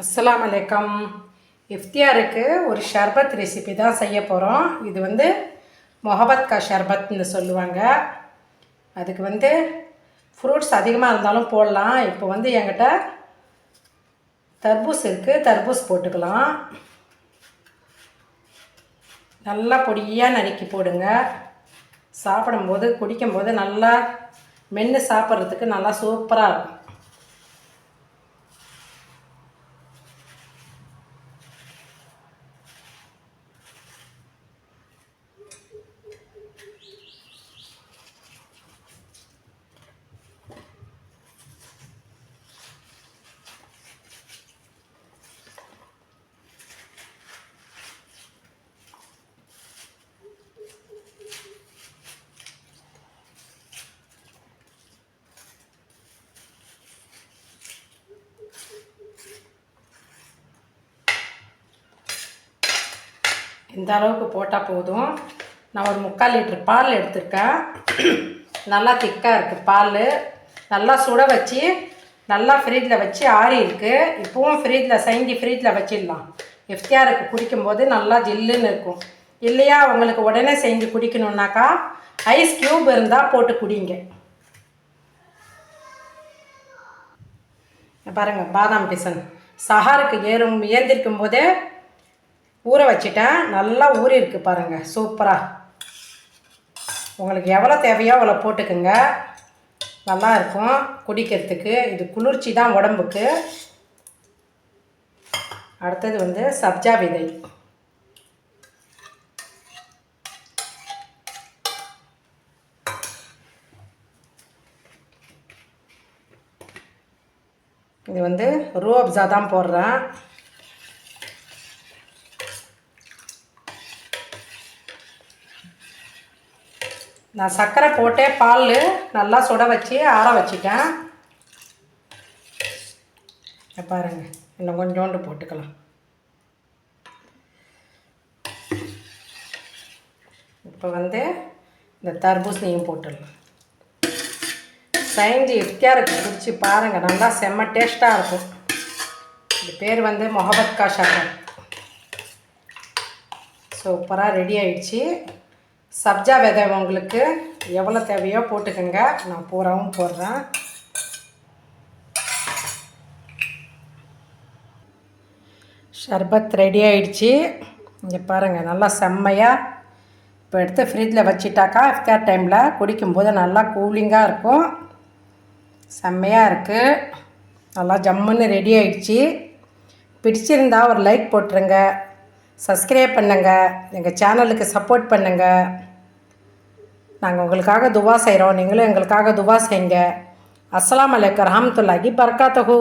அஸ்லாம் வலைக்கம் இஃப்தியாருக்கு ஒரு ஷர்பத் ரெசிபி தான் செய்ய போகிறோம் இது வந்து மொஹபத் கா ஷர்பத்னு சொல்லுவாங்க. அதுக்கு வந்து ஃப்ரூட்ஸ் அதிகமாக இருந்தாலும் போடலாம். இப்போ வந்து என்கிட்ட தர்பூஸ் இருக்குது தர்பூஸ் போட்டுக்கலாம். நல்லா பொடியாக நறுக்கி போடுங்க. சாப்பிடும்போது குடிக்கும்போது நல்லா மென்று சாப்பிட்றதுக்கு நல்லா சூப்பராக இருக்கும். இந்த அளவுக்கு போட்டால் போதும். நான் ஒரு முக்கால் லிட்டர் பால் எடுத்திருக்கேன். நல்லா திக்காக இருக்குது பால். நல்லா சுட வச்சு நல்லா ஃப்ரிட்ஜில் வச்சு ஆறி இருக்குது இப்போவும் ஃப்ரிட்ஜில் செஞ்சு ஃப்ரிட்ஜில் வச்சிடலாம். எஃப்டிஆருக்கு குடிக்கும்போது நல்லா ஜில்லுன்னு இருக்கும். இல்லையா உங்களுக்கு உடனே செஞ்சு குடிக்கணுன்னாக்கா ஐஸ் க்யூப் இருந்தால் போட்டு குடிங்க. பாருங்கள் பாதாம் பிசன். சஹாருக்கு ஏறும் ஏந்திருக்கும் போதே ஊற வச்சிட்டேன் நல்லா ஊறி இருக்கு பாருங்கள் சூப்பராக உங்களுக்கு எவ்வளோ தேவையோ அவ்வளோ போட்டுக்குங்க. நல்லா இருக்கும் குடிக்கிறதுக்கு. இது குளிர்ச்சி தான் உடம்புக்கு. அடுத்தது வந்து சப்ஜா விதை. இது வந்து ரூ அப்ஸா தான் போடுறேன். நான் சர்க்கரை போட்டே பால் நல்லா சுட வச்சு ஆற வச்சுட்டேன். பாருங்கள் பாருங்க. இன்னும் கொஞ்சோண்டு போட்டுக்கலாம். இப்போ வந்து இந்த தர்பூசணியும் போட்டுடலாம். செஞ்சு இருக்குது குடிச்சு பாருங்கள் நல்லா செம்ம டேஸ்ட்டாக இருக்கும். இது பேர் வந்து மொஹபத் கா சக்கர் சூப்பராக ரெடி ஆயிடுச்சு. சப்ஜா விதை உங்களுக்கு எவ்வளோ தேவையோ போட்டுக்கோங்க. நான் பூராவும் போடுறேன். ஷர்பத் ரெடி ஆயிடுச்சு. இங்கே பாருங்கள் நல்லா செம்மையாக இப்போ எடுத்து ஃப்ரிட்ஜில் வச்சிட்டாக்கா இஃப்தார் டைமில் குடிக்கும்போது நல்லா கூலிங்காக இருக்கும். செம்மையாக இருக்குது நல்லா ஜம்முன்னு ரெடி ஆயிடுச்சு. பிடிச்சிருந்தா ஒரு லைக் போட்டுருங்க. சப்ஸ்கிரைப் பண்ணுங்கள் எங்கள் சேனலுக்கு சப்போர்ட் பண்ணுங்கள் நாங்கள் உங்களுக்காக துவா செய்கிறோம் நீங்களும் எங்களுக்காக துவா செய்யுங்க. அஸ்லாம் அலைக்கும் ரஹமத்துல்லாஹி பரக்காத்தஹூ